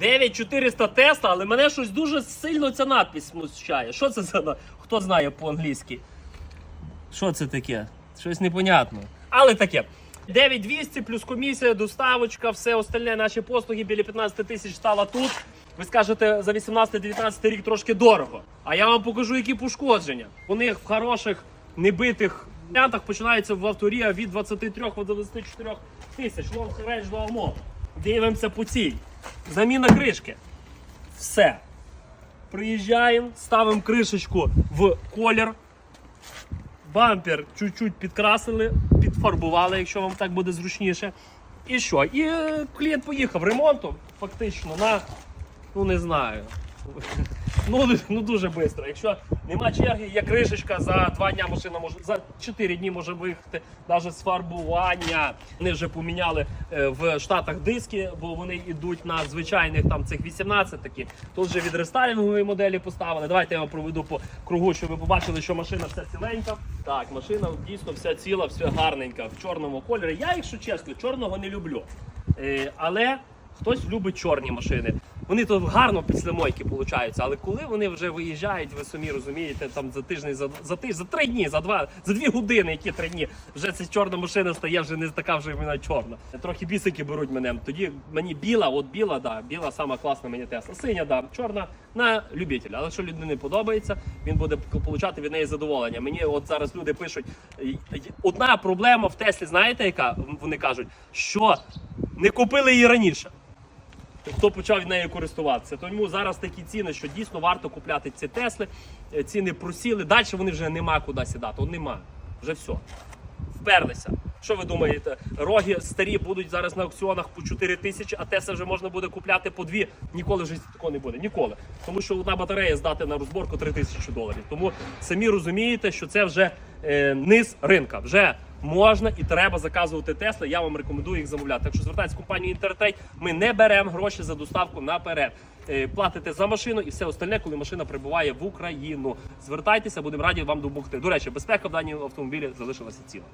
9400 Тесла, але мене щось дуже сильно ця надпись смущає. Що це за хто знає по-англійськи? Що це таке? Щось непонятно. Але таке. 9200 плюс комісія, доставочка, все остальне, наші послуги біля 15 тисяч стало тут. Ви скажете, за 18-19 рік трошки дорого. А я вам покажу, які пошкодження. У них в хороших, небитих варіантах починаються в авторія від 23 до 24 тисяч. Лонг рейндж лоу Дивимося по цій. Заміна кришки. Все. Приїжджаємо, ставимо кришечку в колір. Бампер чуть-чуть підкрасили, підфарбували, якщо вам так буде зручніше. І що? І е, клієнт поїхав ремонтом, фактично, на, ну не знаю. Ну, ну дуже швидко. Якщо нема черги, є кришечка, за два дні машина може, за 4 дні може виїхати, навіть з фарбування. Вони вже поміняли е, в Штатах диски, бо вони йдуть на звичайних там цих 18 такі. Тут вже від рестайлінгової моделі поставили. Давайте я вам проведу по кругу, щоб ви побачили, що машина вся ціленька. Так, машина дійсно вся ціла, вся гарненька в чорному кольорі. Я, якщо чесно, чорного не люблю. Е, але хтось любить чорні машини. Вони то гарно після мойки получаються, але коли вони вже виїжджають, ви самі розумієте, там за тиждень, за, за тиждень, за три дні, за два, за дві години, які три дні, вже ця чорна машина стає вже не така вже вона чорна. Трохи бісики беруть мене. Тоді мені біла, от біла, да, біла сама класна мені Тесла. Синя, да, чорна на любителя. Але що людині подобається, він буде получати від неї задоволення. Мені от зараз люди пишуть: «Й- й- одна проблема в Теслі, знаєте, яка вони кажуть, що не купили її раніше хто почав нею користуватися. Тому зараз такі ціни, що дійсно варто купляти ці Тесли. Е, Ціни просіли. Далі вони вже нема куди сідати. Нема. Вже все. Вперлися. Що ви думаєте? Роги старі будуть зараз на аукціонах по 4 тисячі, а Тесли вже можна буде купляти по 2. Ніколи в житті такого не буде. Ніколи. Тому що одна батарея здати на розборку 3 тисячі доларів. Тому самі розумієте, що це вже е, низ ринка. Вже можна і треба заказувати Тесла. Я вам рекомендую їх замовляти. Так що звертайтесь в компанію Інтертрейд. Ми не беремо гроші за доставку наперед. Е, Платите за машину і все остальне, коли машина прибуває в Україну. Звертайтеся, будемо раді вам допомогти. До речі, безпека в даній автомобілі залишилася ціла.